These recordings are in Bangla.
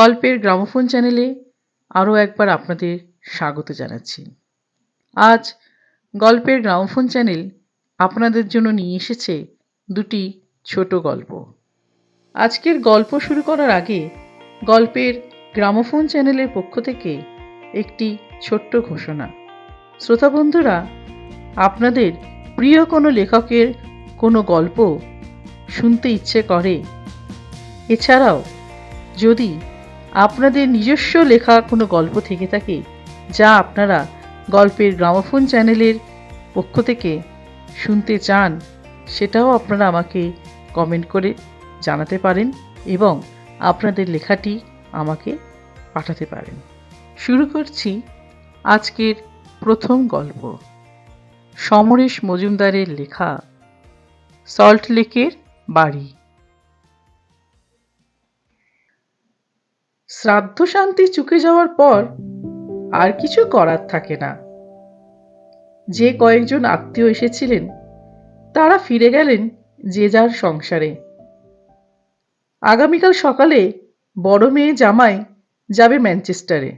গল্পের গ্রামোফোন চ্যানেলে আরও একবার আপনাদের স্বাগত জানাচ্ছি। আজ গল্পের গ্রামোফোন চ্যানেল আপনাদের জন্য নিয়ে এসেছে দুটি ছোট গল্প। আজকের গল্প শুরু করার আগে গল্পের গ্রামোফোন চ্যানেলের পক্ষ থেকে একটি ছোট্ট ঘোষণা। শ্রোতা বন্ধুরা, আপনাদের প্রিয় কোনো লেখকের কোনো গল্প শুনতে ইচ্ছে করে? এছাড়াও, যদি আপনাদের নিজস্ব লেখা কোনো গল্প থেকে থাকে, যা আপনারা গল্পের গ্রামোফোন চ্যানেলের পক্ষ থেকে শুনতে চান, সেটাও আপনারা আমাকে কমেন্ট করে জানাতে পারেন এবং আপনাদের লেখাটি আমাকে পাঠাতে পারেন। শুরু করছি আজকের প্রথম গল্প। সমরেশ মজুমদারের লেখা সল্ট লেকের বাড়ি। শ্রাদ্ধ শান্তি চুকে যাওয়ার পর আর কিছু করার থাকে না। যে কয়েকজন আত্মীয় এসেছিলেন, তারা ফিরে গেলেন যে যার সংসারে। আগামীকাল সকালে বড় মেয়ে জামাই যাবে ম্যানচেস্টারে,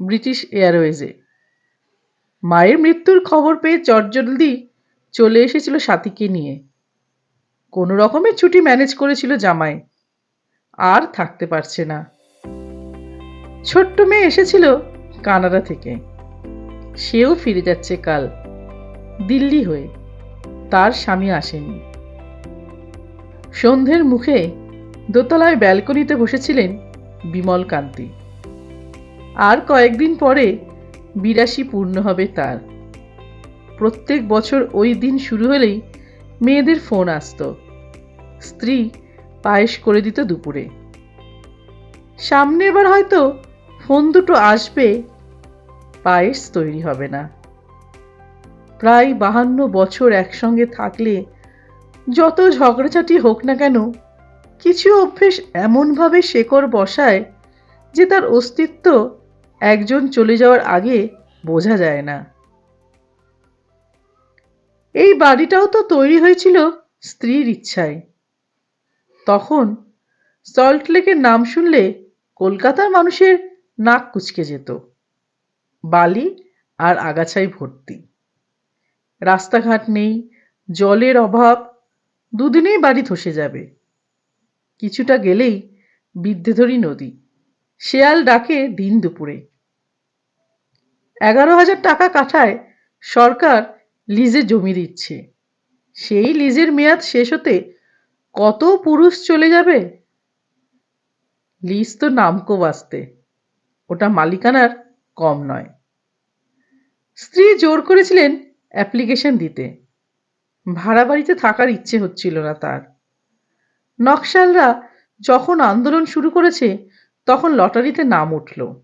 ব্রিটিশ এয়ারওয়েজে। মায়ের মৃত্যুর খবর পেয়ে চটজলদি চলে এসেছিল সাথীকে নিয়ে। কোনো রকমের ছুটি ম্যানেজ করেছিল জামাই, আর থাকতে পারছে না। ছোট্ট মেয়ে এসেছিল কানাডা থেকে। সেও ফিরে যাচ্ছে কাল। দিল্লি হয়ে তার স্বামী আসেনি সন্ধ্যের মুখে দোতলায় ব্যালকনিতে বসেছিলেন বিমল কান্তি। আর কয়েকদিন পরে বিরাশি পূর্ণ হবে তার। প্রত্যেক বছর ওই দিন শুরু হলেই মেয়েদের ফোন আসতো। স্ত্রী পায়েস করে দিত দুপুরে। সামনে এবার হয়তো ফোন দুটো আসবে, পায়েস তৈরি হবে না। প্রায় বাহান্ন বছর একসঙ্গে থাকলে যত ঝগড়াঝাটি হোক না কেন, কিছু অভ্যেস এমনভাবে শেকড় বসায় যে তার অস্তিত্ব একজন চলে যাওয়ার আগে বোঝা যায় না। এই বাড়িটাও তো তৈরি হয়েছিল স্ত্রীর ইচ্ছায়। তখন সল্টলেকের নাম শুনলে কলকাতার মানুষের নাক কুচকে যেত। বালি আর আগাছায় ভর্তি। রাস্তাঘাট নেই, জলের অভাব, দুদিনেই বাড়ি ধসে যাবে। কিছুটা গেলেই বিদ্যেধরী নদী। শেয়াল ডাকে দিন দুপুরে। এগারো হাজার টাকা কাঠায় সরকার লিজে জমি দিচ্ছে। সেই লিজের মেয়াদ শেষ হতে কত পুরুষ চলে যাবে? লিজ তো নামকো বাঁচতে। ওটা মালিকানার কম নয়। স্ত্রী জোর করেছিলেন অ্যাপ্লিকেশন দিতে। ভাড়া বাড়িতে থাকার ইচ্ছে হচ্ছিল না তার। নকশালরা যখন আন্দোলন শুরু করেছে, তখন লটারিতে নাম উঠল।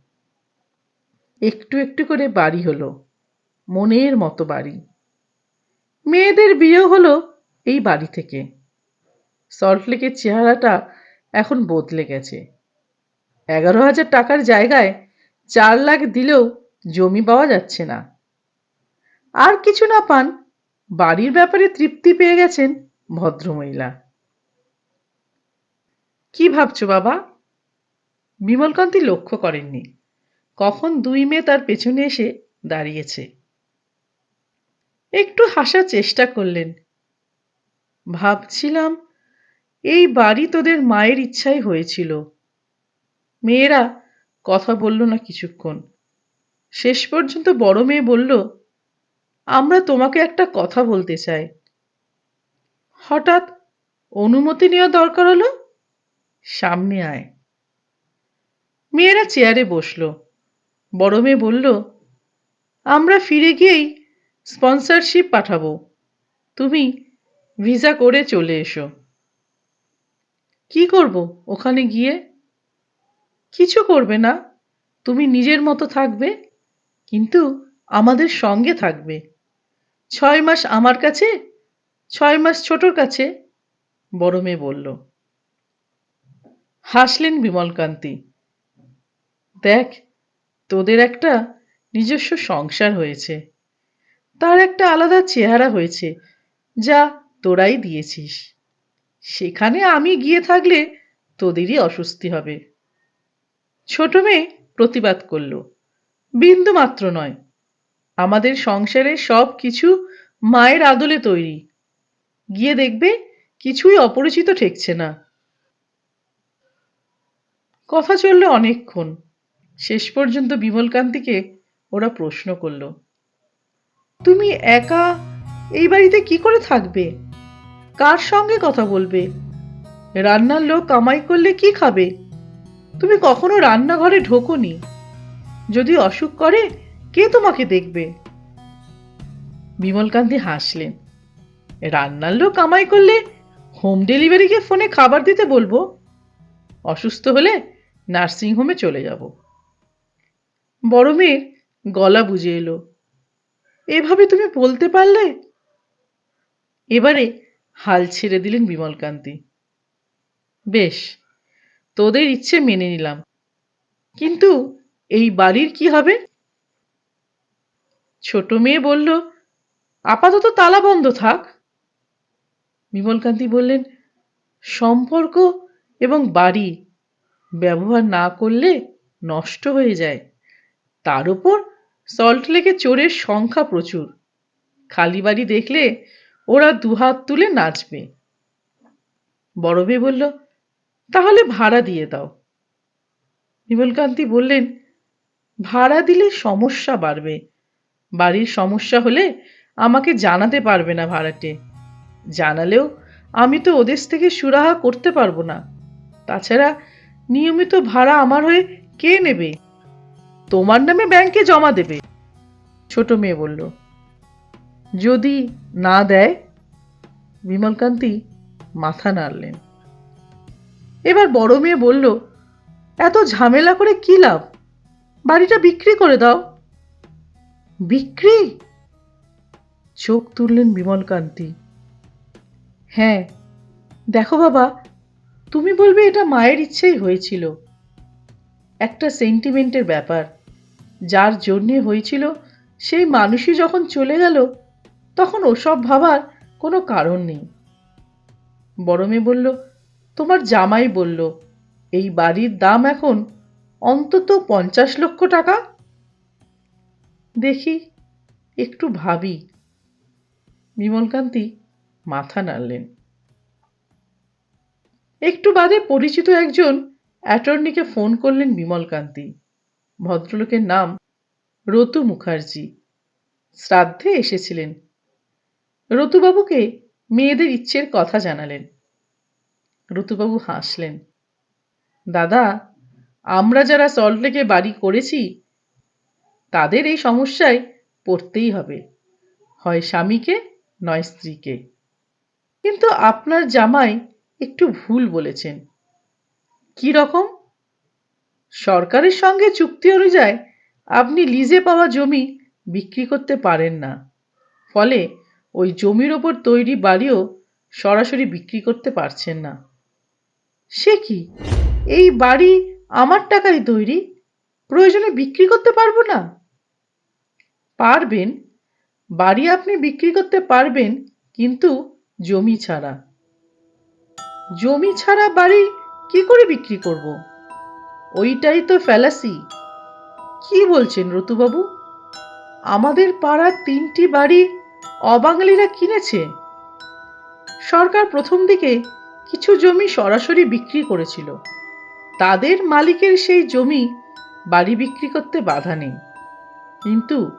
একটু একটু করে বাড়ি হলো। মনের মতো বাড়ি। মেয়েদের বিয়ে হলো এই বাড়ি থেকে। সল্টলেকের চেহারাটা এখন বদলে গেছে। এগারো হাজার টাকার জায়গায় চার লাখ দিলেও জমি পাওয়া যাচ্ছে না। আর কিছু না পান। বাড়ির ব্যাপারে তৃপ্তি পেয়ে গেছেন ভদ্রমহিলা। কি ভাবছ বাবা? বিমলকান্তি লক্ষ্য করেননি। কখন দুই মেয়ে তার পেছনে এসে দাঁড়িয়েছে। একটু হাসার চেষ্টা করলেন। ভাবছিলাম এই বাড়ি তোদের মায়ের ইচ্ছাই হয়েছিল। মেয়েরা কথা বলল না কিছুক্ষণ। শেষ পর্যন্ত বড় মেয়ে বলল আমরা তোমাকে একটা কথা বলতে চাই। হঠাৎ অনুমতি নেওয়া দরকার হলো? সামনে আয়। মেয়েরা চেয়ারে বসল। বড় মেয়ে বলল, আমরা ফিরে গিয়েই স্পন্সরশিপ পাঠাবো। তুমি ভিসা করে চলে এসো। কি করব ওখানে গিয়ে? কিছু করবে না। তুমি নিজের মতো থাকবে, কিন্তু আমাদের সঙ্গে থাকবে। ছয় মাস আমার কাছে? ছয় মাস ছোটর কাছে? বড় মেয়ে বলল। হাসলেন বিমলকান্তি। দেখ, তোদের একটা নিজস্ব সংসার হয়েছে। তার একটা আলাদা চেহারা হয়েছে, যা তোরাই দিয়েছিস। সেখানে আমি গিয়ে থাকলে তোদেরই অস্বস্তি হবে। ছোট মেয়ে প্রতিবাদ করল। বিন্দু মাত্র নয়। আমাদের সংসারে সব কিছু মায়ের আদলে তৈরি। গিয়ে দেখবে কিছুই অপরিচিত ঠেকছে না। কথা চলল অনেকক্ষণ। শেষ পর্যন্ত বিমলকান্তিকে ওরা প্রশ্ন করল, তুমি একা এই বাড়িতে কি করে থাকবে? কার সঙ্গে কথা বলবে? রান্নার লোক কামাই করলে কি খাবে? তুমি কখনো রান্নাঘরে ঢোকোনি? যদি অসুখ করে কে তোমাকে দেখবে? বিমলকান্তি হাসলেন। রান্নার লোক কামাই করলে হোম ডেলিভারিকে ফোনে খাবার দিতে বলব? অসুস্থ হলে নার্সিং হোমে চলে যাব। বড় মেয়ের গলা বুঝে এলো। এভাবে তুমি বলতে পারলে? এবারে হাল ছেড়ে দিলেন বিমলকান্তি। বেশ, তোদের ইচ্ছে মেনে নিলাম। কিন্তু এই বাড়ির কি হবে? ছোট মেয়ে বলল, আপাতত তালা বন্ধ থাক। বিমলকান্তি বললেন, সম্পর্ক এবং বাড়ি ব্যবহার না করলে নষ্ট হয়ে যায়। তার উপর সল্ট লেকে চোরের সংখ্যা প্রচুর। খালি বাড়ি দেখলে ওরা দুহাত তুলে নাচবে। বড় মেয়ে বলল, তাহলে ভাড়া দিয়ে দাও। বিমলকান্তি বললেন, ভাড়া দিলে সমস্যা বাড়বে। বাড়ির সমস্যা হলে আমাকে জানাতে পারবে না ভাড়াটে। জানালেও আমি তো ওদের থেকে সুরাহা করতে পারব না। তাছাড়া নিয়মিত ভাড়া আমার হয়ে কে নেবে? তোমার নামে ব্যাংকে জমা দেবে, ছোট মেয়ে বলল। যদি না দেয়, বিমলকান্তি মাথা নাড়লেন। এবার বড় মেয়ে বলল, এত ঝামেলা করে কি লাভ? বাড়িটা বিক্রি করে দাও। বিক্রি? চোখ তুললেন বিমলকান্তি। হ্যাঁ দেখো বাবা, তুমি বলবে এটা মায়ের ইচ্ছেই হয়েছিল। একটা সেন্টিমেন্টের ব্যাপার, যার জন্যে হয়েছিল সেই মানুষই যখন চলে গেল, তখন ওসব ভাবার কোনো কারণ নেই। বড় মেয়ে বলল, তোমার জামাই বলল, এই বাড়ির দাম এখন অন্তত পঞ্চাশ লক্ষ টাকা। দেখি একটু ভাবি। বিমলকান্তি মাথা নাড়লেন। একটু বাদে পরিচিত একজন অ্যাটর্নিকে ফোন করলেন বিমলকান্তি। ভদ্রলোকের নাম রতু মুখার্জি। শ্রাদ্ধে এসেছিলেন। রতুবাবুকে মেয়েদের ইচ্ছের কথা জানালেন। রতুবাবু হাসলেন। দাদা, আমরা যারা সল্টলেকে বাড়ি করেছি তাদের এই সমস্যায় পড়তেই হবে। হয় স্বামীকে, নয় স্ত্রীকে। কিন্তু আপনার জামাই একটু ভুল বলেছেন। কি রকম? সরকারের সঙ্গে চুক্তি অনুযায়ী আপনি লিজে পাওয়া জমি বিক্রি করতে পারেন না। ফলে ওই জমির ওপর তৈরি বাড়িও সরাসরি বিক্রি করতে পারছেন না। সে কি? এই বাড়ি আমার টাকায় তৈরি? প্রয়োজনে বিক্রি করতে পারব না? পারবেন, বাড়ি আপনি বিক্রি করতে পারবেন, কিন্তু জমি ছাড়া। জমি ছাড়া বাড়ি কি করে বিক্রি করব? ওইটাই তো ফ্যালাসি কি বলছেন রতুবাবু? আমাদের পাড়ার তিনটি বাড়ি অবাঙালিরা কিনেছে। সরকার প্রথম দিকে কিছু জমি সরাসরি বিক্রি করেছিল। তাদের মালিকের সেই জমি বাড়ি বিক্রি করতে বাধা নেই। কিন্তু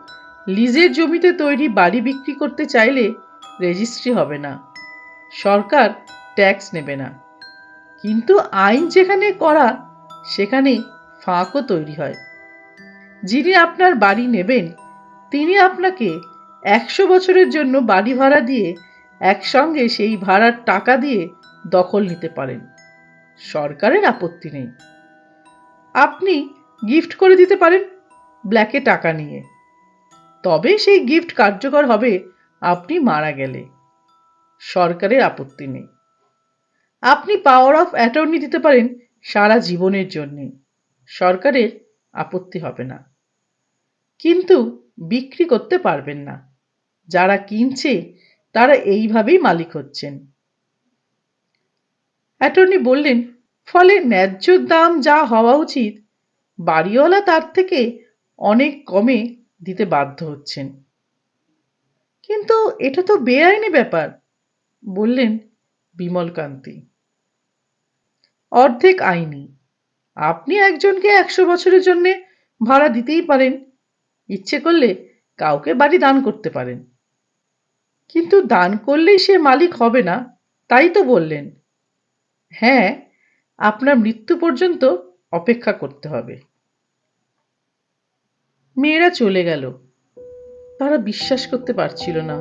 লিজের জমিতে তৈরি বাড়ি বিক্রি করতে চাইলে রেজিস্ট্রি হবে না। সরকার ট্যাক্স নেবে না। কিন্তু আইন যেখানে করা, সেখানে ফাঁকও তৈরি হয়। যিনি আপনার বাড়ি নেবেন, তিনি আপনাকে একশো বছরের জন্য বাড়ি ভাড়া দিয়ে একসঙ্গে সেই ভাড়ার টাকা দিয়ে দখল নিতে পারেন। সরকারের আপত্তি নেই। আপনি গিফট করে দিতে পারেন ব্ল্যাকে টাকা নিয়ে। তবে সেই গিফট কার্যকর হবে, আপনি মারা গেলে। সরকারের আপত্তি নেই। আপনি পাওয়ার অফ অ্যাটর্নি দিতে পারেন সারা জীবনের জন্যে। সরকারের আপত্তি হবে না। কিন্তু বিক্রি করতে পারবেন না। যারা কিনছে, তারা এইভাবেই মালিক হচ্ছেন। অ্যাটর্নি বললেন, ফলে ন্যায্য দাম যা হওয়া উচিত, বাড়িওয়ালা তার থেকে অনেক কমে দিতে বাধ্য হচ্ছেন। কিন্তু এটা তো বেআইনি ব্যাপার, বললেন বিমলকান্তি। অর্ধেক আইনি, আপনি একজনকে একশো বছরের জন্য ভাড়া দিতেই পারেন, ইচ্ছে করলে কাউকে বাড়ি দান করতে পারেন। কিন্তু দান করলেই সে মালিক হবে না, তাই তো বললেন। হ্যাঁ আপনার মৃত্যু পর্যন্ত অপেক্ষা করতে হবে। মেয়েরা চলে গেল। তারা বিশ্বাস করতে পারছিল না।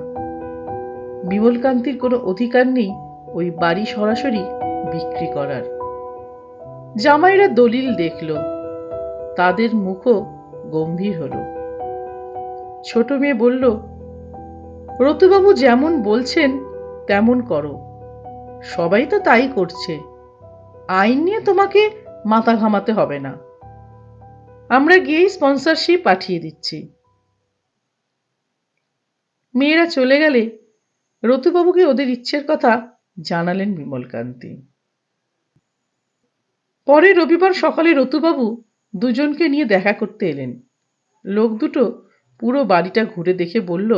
বিমলকান্তির কোনো অধিকার নেই ওই বাড়ি সরাসরি বিক্রি করার। জামাইরা দলিল দেখল। তাদের মুখও গম্ভীর হলো। ছোট মেয়ে বলল, রতুবাবু যেমন বলছেন, তেমন করো। সবাই তো তাই করছে। আইন নিয়ে তোমাকে মাথা ঘামাতে হবে না। আমরা গিয়েই স্পন্সরশিপ পাঠিয়ে দিচ্ছি। মেয়েরা চলে গেলে রতুবাবুকে ওদের ইচ্ছের কথা জানালেন বিমলকান্তি। পরে রবিবার সকালে রতুবাবু দুজনকে নিয়ে দেখা করতে এলেন। লোক দুটো পুরো বাড়িটা ঘুরে দেখে বলল,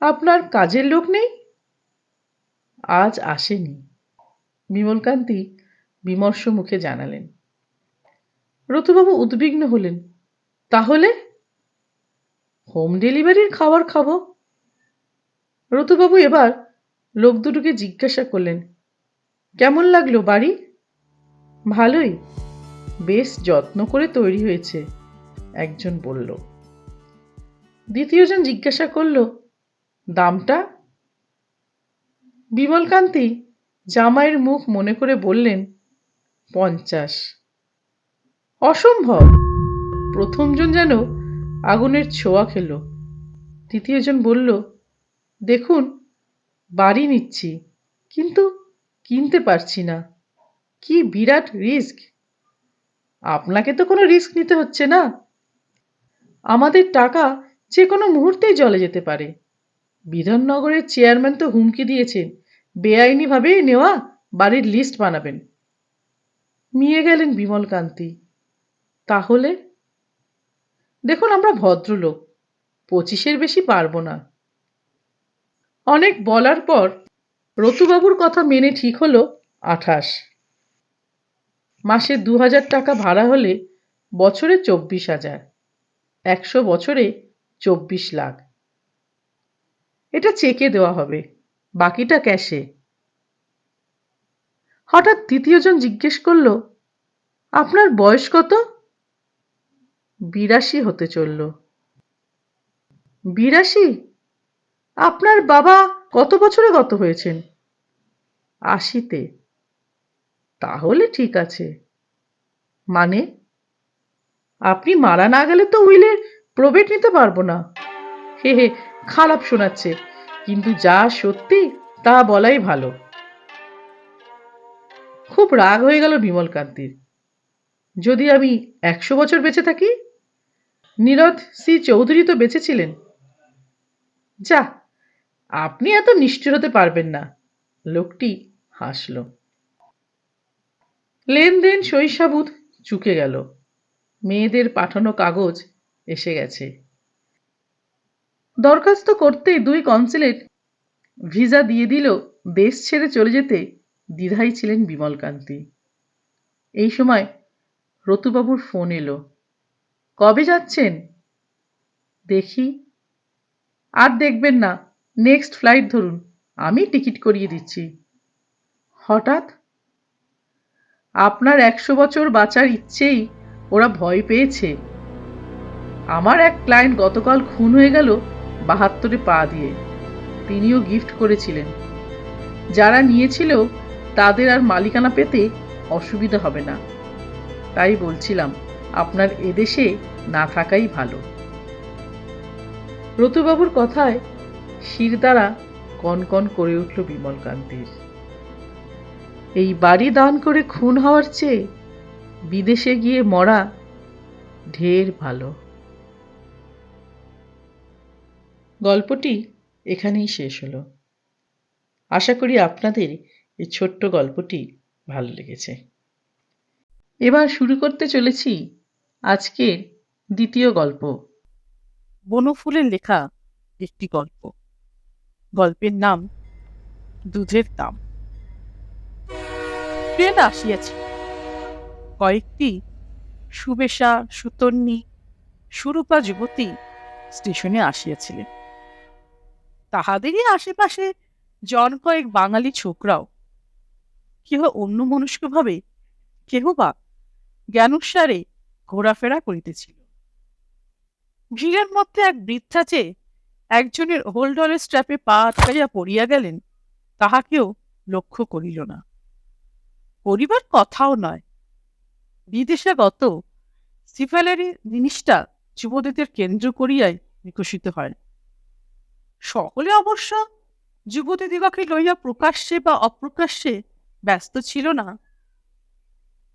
আপনার কাজের লোক নেই? আজ আসেনি। বিমলকান্তি বিমর্ষ মুখে জানালেন। রতুবাবু উদ্বিগ্ন হলেন। তাহলে? হোম ডেলিভারির খাবার খাব? রতুবাবু এবার লোক দুটোকে জিজ্ঞাসা করলেন, কেমন লাগল বাড়ি? ভালোই। বেশ যত্ন করে তৈরি হয়েছে, একজন বলল। দ্বিতীয়জন জিজ্ঞাসা করল, দামটা? বিমলকান্তি জামাইয়ের মুখ মনে করে বললেন, পঞ্চাশ। অসম্ভব। প্রথমজন যেন আগুনের ছোঁয়া খেল। তৃতীয়জন বলল, দেখুন, বাড়ি নিচ্ছি, কিন্তু কিনতে পারছি না। কি বিরাট রিস্ক। আপনাকে তো কোনো রিস্ক নিতে হচ্ছে না। আমাদের টাকা যে কোনো মুহূর্তেই জলে যেতে পারে। বিধাননগরের চেয়ারম্যান তো হুমকি দিয়েছেন বেআইনিভাবে নেওয়া বাড়ির লিস্ট বানাবেন। মিয়ে গেলেন বিমলকান্তি। তাহলে? দেখুন, আমরা ভদ্রলোক। পঁচিশের বেশি পারব না। অনেক বলার পর রতুবাবুর কথা মেনে ঠিক হলো আঠাশ। মাসে দু হাজার টাকা ভাড়া হলে বছরে চব্বিশ হাজার। একশো বছরে চব্বিশ লাখ। এটা চেকে দেওয়া হবে। বাকিটা ক্যাশে। হঠাৎ তৃতীয়জন জিজ্ঞেস করল, আপনার বয়স কত? বিরাশি হতে চলল। বিরাশি? আপনার বাবা কত বছরে গত হয়েছেন? আশিতে। তাহলে ঠিক আছে। মানে? আপনি মারা না গেলে তো উইলের প্রবেট নিতে পারব না। হে হে, খারাপ শোনাচ্ছে। কিন্তু যা সত্যি, তা বলাই ভালো। খুব রাগ হয়ে গেল বিমলকান্তির। যদি আমি একশো বছর বেঁচে থাকি নীরদ সি চৌধুরী তো বেঁচেছিলেন। যা, আপনি এত নিষ্ঠুর হতে পারবেন না। লোকটি হাসল। লেনদেন শৈশাবুত চুকে গেল। মেয়েদের পাঠানো কাগজ এসে গেছে। দরখাস্ত করতেই দুই কনসুলেট ভিসা দিয়ে দিল দেশ ছেড়ে চলে যেতে দ্বিধাই ছিলেন বিমলকান্তি। এই সময় রতুবাবুর ফোন এলো। কবে যাচ্ছেন? দেখি। আর দেখবেন না নেক্সট ফ্লাইট ধরুন, আমি টিকিট করিয়ে দিচ্ছি। হঠাৎ? আপনার একশো বছর বাঁচার ইচ্ছেই ওরা ভয় পেয়েছে। আমার এক ক্লায়েন্ট গতকাল খুন হয়ে গেল বাহাত্তরে পা দিয়ে। তিনিও গিফট করেছিলেন। যারা নিয়েছিল তাদের আর মালিকানা পেতে অসুবিধা হবে না। তাই বলছিলাম আপনার এদেশে না থাকাই ভালো। রতুবাবুর কথায় শিরদাঁড়া কনকন করে উঠল বিমলকান্তির এই বাড়ি দান করে খুন হওয়ার চেয়ে বিদেশে গিয়ে মরা ঢের ভালো। গল্পটি এখানেই শেষ হলো। আশা করি আপনাদের এই ছোট্ট গল্পটি ভালো লেগেছে। এবার শুরু করতে চলেছি আজকের দ্বিতীয় গল্প। বনফুলের লেখা একটি গল্প। গল্পের নাম দুধের দাম। ট্রেন আসিয়াছে। কয়েকটি সুবেশা, সুতন্নি, সুরূপা যুবতী স্টেশনে আসিয়াছিলেন। তাহাদেরই আশেপাশে জন কয়েক বাঙালি ছোকরাও। কেহ অন্য মনস্কভাবে কেহ বা জ্ঞানুসারে ঘোরাফেরা করিতেছিল। ভিড়ের মধ্যে এক বৃদ্ধা যে একজনের হোল্ডলের স্ট্র্যাপে পা আটকাইয়া পড়িয়া গেলেন, তাহাকেও লক্ষ্য করিল না। পরিবার কথাও নয়। বিদেশে গত সিফালেরি জিনিসটা যুবতীদের কেন্দ্র করিয়াই বিকশিত হয়। সকলে অবশ্য যুবতীদিগকে লইয়া প্রকাশ্যে বা অপ্রকাশ্যে ব্যস্ত ছিল না।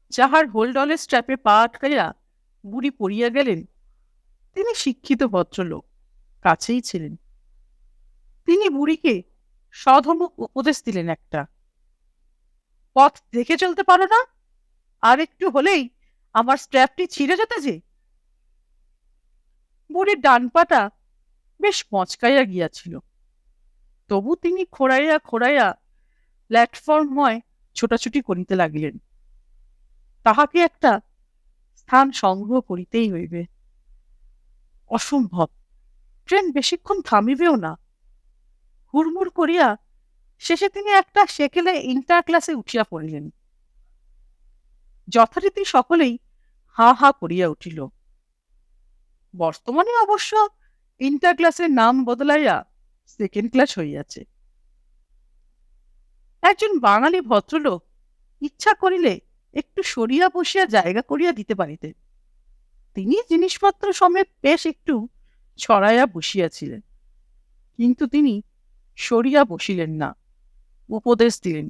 যাহার হোল্ডলের স্ট্র্যাপে পা আটকাইয়া বুড়ি পড়িয়া গেলেন। তিনি শিক্ষিত ভদ্রলোক, কাছেই ছিলেন। তিনি বুড়িকে সধমক উপদেশ দিলেন একটা। পথ দেখে চলতে পারো না? আর একটু হলেই আমার স্ট্র্যাপটি ছিঁড়ে যেতে যে। বুড়ির ডান পাটা বেশ মচকাইয়া গিয়াছিল। তবু তিনি খোড়াইয়া খোড়াইয়া প্ল্যাটফর্মময় ছোটাছুটি করিতে লাগিলেন। তাহাকে একটা স্থান সংগ্রহ করিতেই হইবে। অসম্ভব। ট্রেন বেশিক্ষণ থামিবেও না। হুড়মুড় করিয়া শেষে তিনি একটা সেকেলে ইন্টার ক্লাসে উঠিয়া পড়িলেন। যথারীতি সকলেই হা হা করিয়া উঠিল। বর্তমানে অবশ্য ইন্টার ক্লাসের নাম বদলাইয়া সেকেন্ড ক্লাস হইয়াছে। একজন বাঙালি ভদ্রলোক ইচ্ছা করিলে একটু সরিয়া বসিয়া জায়গা করিয়া দিতে পারিতেন। তিনি জিনিসপত্র সমেত বেশ একটু ছড়াইয়া বসিয়াছিলেন। কিন্তু তিনি সরিয়া বসিলেন না, উপদেশ দিলেন,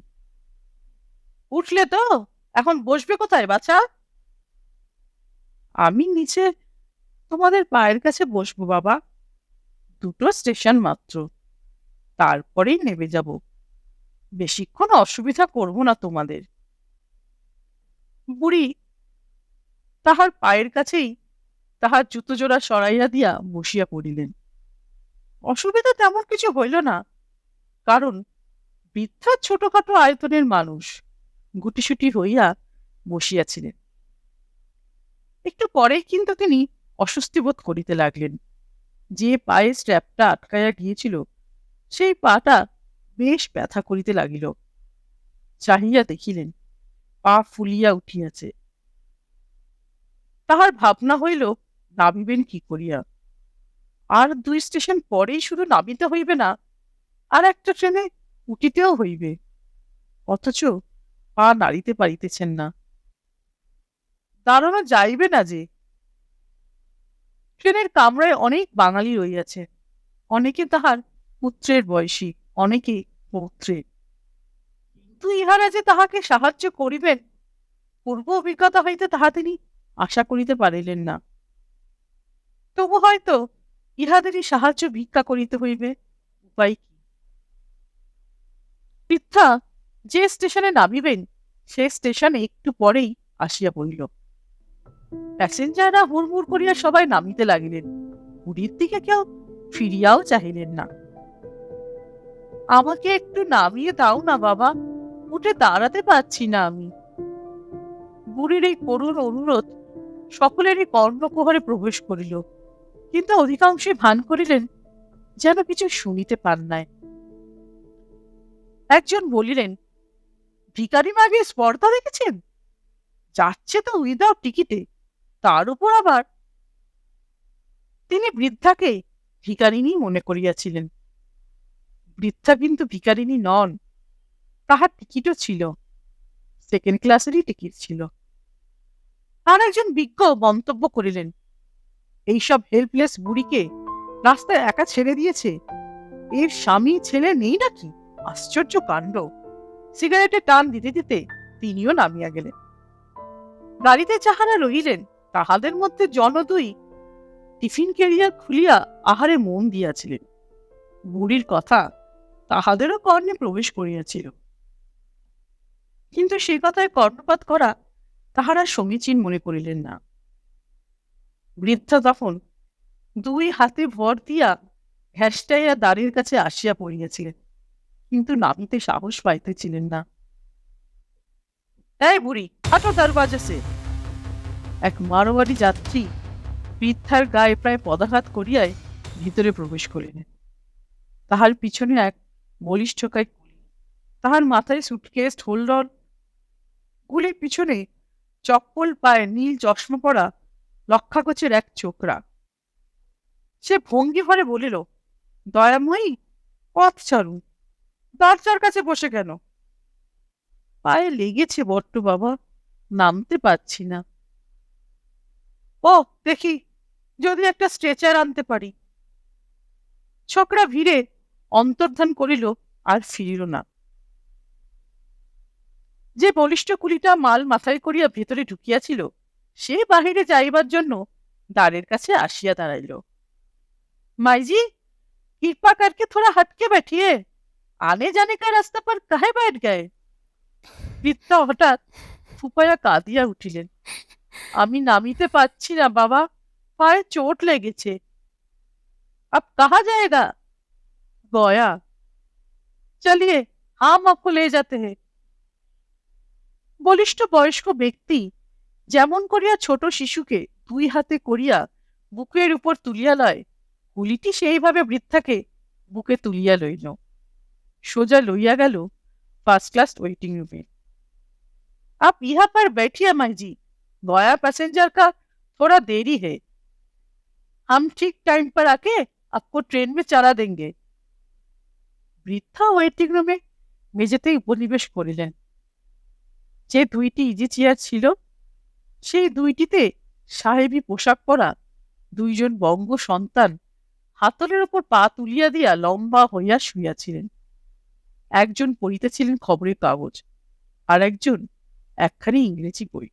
উঠলে তো, এখন বসবে কোথায় বাছা? আমি নিচে তোমাদের পায়ের কাছে বসবো বাবা, দুটো স্টেশন মাত্র, তারপরেই নেমে যাব। বেশিক্ষণ অসুবিধা করব না তোমাদের। বুড়ি, তাহার পায়ের কাছেই তাহার জুতো জোড়া সরাইয়া দিয়া বসিয়া পড়িলেন। অসুবিধা তেমন কিছু হইল না, কারণ বৃদ্ধা ছোটখাটো আয়তনের মানুষ গুটিসুটি হইয়া বসিয়াছিলেন। একটু পরেই কিন্তু তিনি অস্বস্তি বোধ করিতে লাগলেন। যে পায়ে স্ট্র্যাপটা আটকাইয়া গিয়েছিল, সেই পাটা বেশ ব্যথা করিতে লাগিল। চাহিয়া দেখিলেন পা ফুলিয়া উঠিয়াছে। তাহার ভাবনা হইল, নামিবেন কি করিয়া? আর দুই স্টেশন পরেই শুধু নামিতে হইবে না, আর একটা ট্রেনে উঠিতেও হইবে। অথচ পা নাড়িতে পারিতেছেন না। দাঁড়ানো যাইবে না যে। ট্রেনের কামরায় অনেক বাঙালি রইয়াছে অনেকে তাহার পুত্রের বয়সী, অনেকে পৌত্রের। কিন্তু ইহারা যে তাহাকে সাহায্য করিবেন, পূর্ব অভিজ্ঞতা হইতে তাহা তিনি আশা করিতে পারিলেন না। তবু হয়তো ইহাদেরই সাহায্য ভিক্ষা করিতে হইবে, উপায় কি? বৃদ্ধা যে স্টেশনে নামিবেন, সে স্টেশনে একটু পরেই আসিয়া পড়িল। প্যাসেঞ্জাররা হুড়মুড় করিয়া সবাই নামিতে লাগিলেন। বুড়ির দিকে কেউ ফিরিয়াও চাহিলেন না। আমাকে একটু নামিয়ে দাও না বাবা উঠে দাঁড়াতে পারছি না আমি। বুড়ির এই করুণ অনুরোধ সকলেরই কর্ণকুহরে প্রবেশ করিল, কিন্তু অধিকাংশই ভান করিলেন যেন কিছু শুনিতে পান নাই। একজন বলিলেন ভিকারি মাগে স্পর্ধা দেখেছেন? যাচ্ছে তো উইদাউট টিকিটে, তার উপর আবার? তিনি বৃদ্ধাকে ভিকারিনী মনে করিয়াছিলেন। বৃদ্ধা কিন্তু ভিকারিনী নন তাহার টিকিটও ছিল। সেকেন্ড ক্লাসেরই টিকিট ছিল। আর একজন বিজ্ঞ মন্তব্য করিলেন, এইসব হেল্পলেস বুড়িকে রাস্তায় একা ছেড়ে দিয়েছে? এর স্বামী ছেলে নেই নাকি? আশ্চর্য কাণ্ড। সিগারেটে টান দিতে দিতে তিনিও নামিয়া গেলেন। গাড়িতে যাহারা রহিলেন, তাহাদের মধ্যে জন দুই টিফিন ক্যারিয়ার খুলিয়া আহারে মন দিয়াছিলেন। বুড়ির কথা তাহাদেরও কর্ণে প্রবেশ করিয়াছিল। কিন্তু সে কথায় কর্ণপাত করা তাহারা সমীচীন মনে করিলেন না। বৃদ্ধা তখন দুই হাতে ভর দিয়া ঘ্যাসটাইয়া দাঁড়ির কাছে আসিয়া পড়িয়াছিলেন, কিন্তু নামিতে সাহস পাইতেছিলেন না। এই বুড়ি হাঁটো সে এক মারোয়ারি যাত্রী বৃদ্ধার গায়ে প্রায় পদাঘাত করিয়াই ভিতরে প্রবেশ করিলেন। তাহার পিছনে এক বলিষ্ঠকায় তাহার মাথায় সুটকেস হোল্ডর কুলির পিছনে চপ্পল পায়ে নীল চশমা পরা লক্ষাকোচের এক চোকরা সে ভঙ্গি ভরে বলিল, দয়াময়ী, পথ ছাড়ুন। দরজার কাছে বসে কেন? পায়ে লেগেছে বট্ট বাবা, নামতে পারছি না। ও দেখি, যদি একটা স্ট্রেচার আনতে পারি। ছোকরা ভিড়ে অন্তর্ধান করিল আর ফিরিল না। যে বলিষ্ঠ কুলিটা মাল মাথায় করিয়া ভেতরে ঢুকিয়াছিল সে বাহিরে যাইবার জন্য দ্বারের কাছে আসিয়া দাঁড়াইল माई कृपा करके थोड़ा हट के बैठिए आने जाने का रास्ता पर काहे बैठ गए বৃদ্ধা হঠাৎ ফুপায়া কাঁদিয়া উঠিলেন আমি নামিতে পারছি না বাবা পায়ে চোট লেগেছে अब कहा जाएगा गया चलिए हम आपको ले जाते हैं বলিষ্ঠ বয়স্ক ব্যক্তি যেমন করিয়া ছোট শিশুকে দুই হাতে করিয়া বুকের উপর তুলিয়া লয় কুলিটি সেইভাবে বৃদ্ধাকে বুকে তুলিয়া লইল সোজা লইয়া গেল ফার্স্ট ক্লাস ওয়েটিং রুমে आप यहाँ पर बैठिए माई जी गया पैसेंजर का थोड़ा देरी है हम ठीक टाइम पर आके आपको ट्रेन में चला देंगे বৃদ্ধা ওয়েটিং রুমে মেঝেতেই উপনিবেশ করিলেন যে দুইটি ইজি চেয়ার ছিল, সেই দুইটিতে সাহেবী পোশাক পরা দুইজন বঙ্গ সন্তান হাতলের ওপর পা তুলিয়া দিয়া লম্বা হইয়া শুইয়াছিলেন। একজন পড়িতেছিলেন খবরের কাগজ আর একজন একখানি ইংরেজি বই।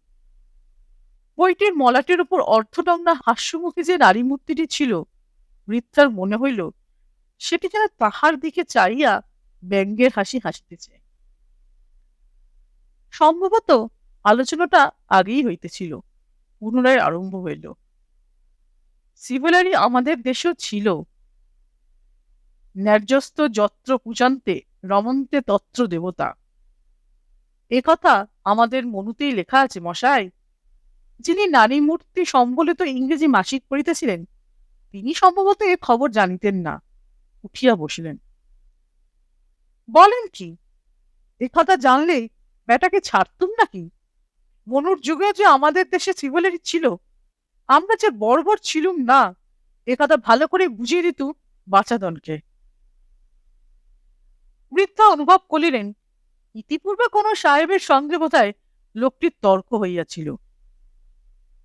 বইটির মলাটের উপর অর্থডঙ্গা হাস্যমুখী যে নারী মূর্তিটি ছিল, বৃদ্ধার মনে হইল, সেটি যেন তাহার দিকে চাইয়া ব্যঙ্গের হাসি হাসিতেছে। সম্ভবত আলোচনাটা আগেই হইতেছিল, পুনরায় আরম্ভ হইল। সিভিলারি আমাদের দেশেও ছিল। ন্যায্যস্ত যত্র পূজান্তে রমন্তে তত্র দেবতা। এ কথা আমাদের মনুতেই লেখা আছে, মশাই। যিনি নারী মূর্তি সম্বলিত ইংরেজি মাসিক পড়িতেছিলেন, তিনি সম্ভবত এ খবর জানিতেন না, উঠিয়া বসিলেন। বলেন কি? এ কথা জানলে বেটাকে ছাড়তুম নাকি? মনুর যুগে যে আমাদের দেশে সিভিলারি ছিল, আমরা যে বর্বর ছিলুম না, এ কথা ভালো করে বুঝিয়ে দিত বাচাদনকে। বৃদ্ধা অনুভব করিলেন, ইতিপূর্বে কোন সাহেবের সঙ্গে বোধহয় লোকটির তর্ক হইয়াছিল।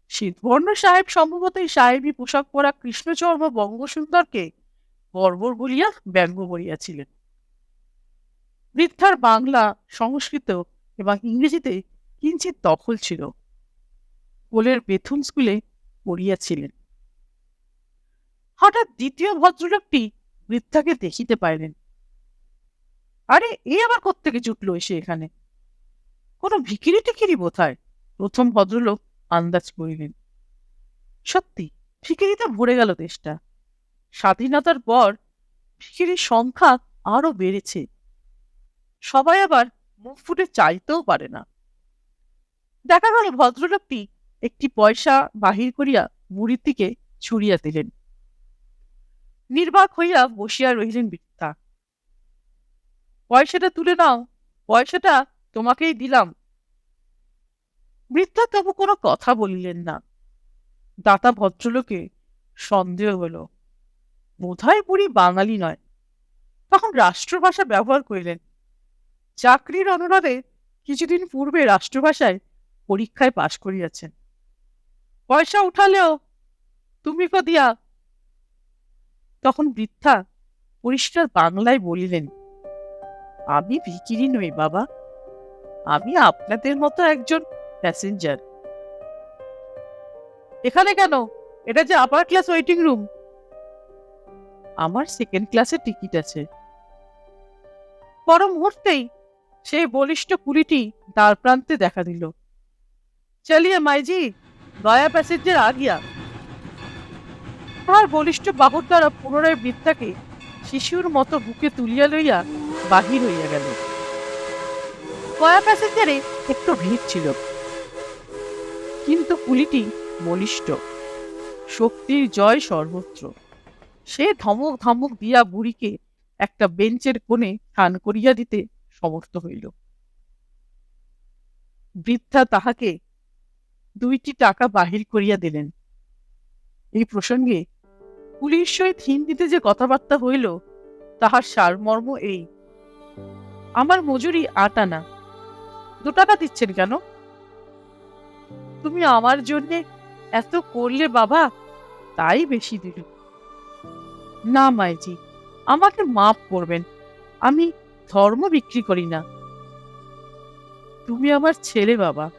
শীতবর্ণ সাহেব সম্ভবত এই সাহেবী পোশাক পরা কৃষ্ণচর্ম বঙ্গসুন্দরকে বর্বর বলিয়া ব্যঙ্গ করিয়াছিলেন। বৃদ্ধার বাংলা সংস্কৃত এবং ইংরেজিতে কিঞ্চিত দখল ছিল। কোলের বেথুন স্কুলে পড়িয়াছিলেন। হঠাৎ দ্বিতীয় ভদ্রলোকটি বৃদ্ধাকে দেখিতে পাইলেন। আরে, এ আবার কোত্থেকে জুটলো এসে এখানে? কোনো ভিকিরি টিকিরি বোধহয় প্রথম ভদ্রলোক আন্দাজ করিলেন। সত্যি ভিকিরিতে ভরে গেল দেশটা। স্বাধীনতার পর ভিকিরির সংখ্যা আরও বেড়েছে। সবাই আবার মুখ ফুটে চাইতেও পারে না। দেখা গেল ভদ্রলোকটি একটি পয়সা বাহির করিয়া বুড়ির দিকে ছুড়িয়া দিলেন। নির্বাক হইয়া বসিয়া রহিলেন বৃদ্ধা পয়সাটা তুলে নাও, পয়সাটা তোমাকেই দিলাম। বৃদ্ধা তবু কোনো কথা বলিলেন না। দাতা ভদ্রলোকে সন্দেহ হলো। বোধহয় বুড়ি বাঙালি নয়। তখন রাষ্ট্রভাষা ব্যবহার করিলেন। চাকরির অনুরোধে কিছুদিন পূর্বে রাষ্ট্রভাষায় পরীক্ষায় পাশ করিয়াছেন। পয়সা উঠালেও তুমি কো দিয়া তখন বৃদ্ধা পরিষ্কার বাংলায় বলিলেন, আমি ভিকিরি নই বাবা, আমি আপনাদের মতো একজন প্যাসেঞ্জার। এখানে কেন? এটা যে আপার ক্লাস ওয়েটিং রুম আমার সেকেন্ড ক্লাসে টিকিট আছে। পর মুহূর্তেই সেই বলিষ্ঠ কুড়িটি দ্বার প্রান্তে দেখা দিল। চলিয়ে মাইজি গয়া প্যাসেঞ্জার আ গিয়া তাহার বলিষ্ঠ বাহুর দ্বারা পুনরায় বৃত্তাকে শিশুর মতো বুকে তুলিয়া লইয়া বাহির হইয়া গেল। গয়া প্যাসেঞ্জারে একটু ভিড় ছিল। কিন্তু পুলিটি বলিষ্ঠ, শক্তির জয় সর্বত্র। সে ধমক ধমক দিয়া বুড়িকে একটা বেঞ্চের কোণে স্নান করিয়া দিতে সমর্থ হইল। বৃদ্ধা তাহাকে দুইটি টাকা বাহির করিয়া দিলেন। এই প্রসঙ্গে পুলিশ সহিত হিন্দিতে যে কথাবার্তা হইল, তাহার সারমর্ম এই। আমার মজুরি আট আনা। দু টাকা দিচ্ছেন কেন? তুমি আমার জন্যে এত করলে বাবা, তাই বেশি দিল। না মাইজি, আমাকে মাফ করবেন। আমি ধর্ম বিক্রি করি না। তুমি আমার ছেলে বাবা।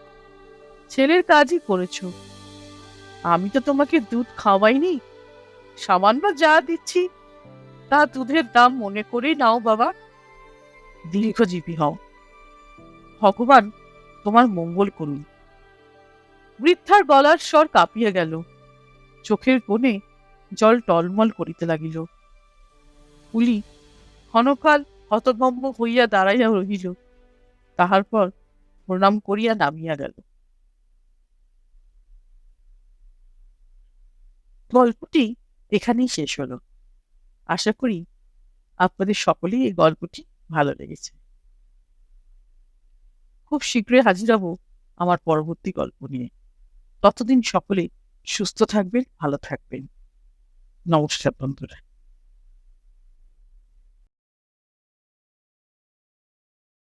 ছেলের কাজই করেছ। আমি তো তোমাকে দুধ খাওয়াইনি। সামান্য যা দিচ্ছি, তা দুধের দাম মনে করেই নাও বাবা। দীর্ঘজীবী হও। ভগবান তোমার মঙ্গল করুন। বৃদ্ধার গলার স্বর কাঁপিয়া গেল। চোখের কোণে জল টলমল করিতে লাগিল। কুলি ক্ষণকাল হতভম্ব হইয়া দাঁড়াইয়া রহিল। তাহার পর প্রণাম করিয়া নামিয়া গেল। গল্পটি এখানেই শেষ হলো। আশা করি আপনাদের সকলেই এই গল্পটি ভালো লেগেছে। খুব শীঘ্রই হাজির হব আমার পরবর্তী গল্প নিয়ে। ততদিন সকলে সুস্থ থাকবেন, ভালো থাকবেন। নমস্কার বন্ধুরা।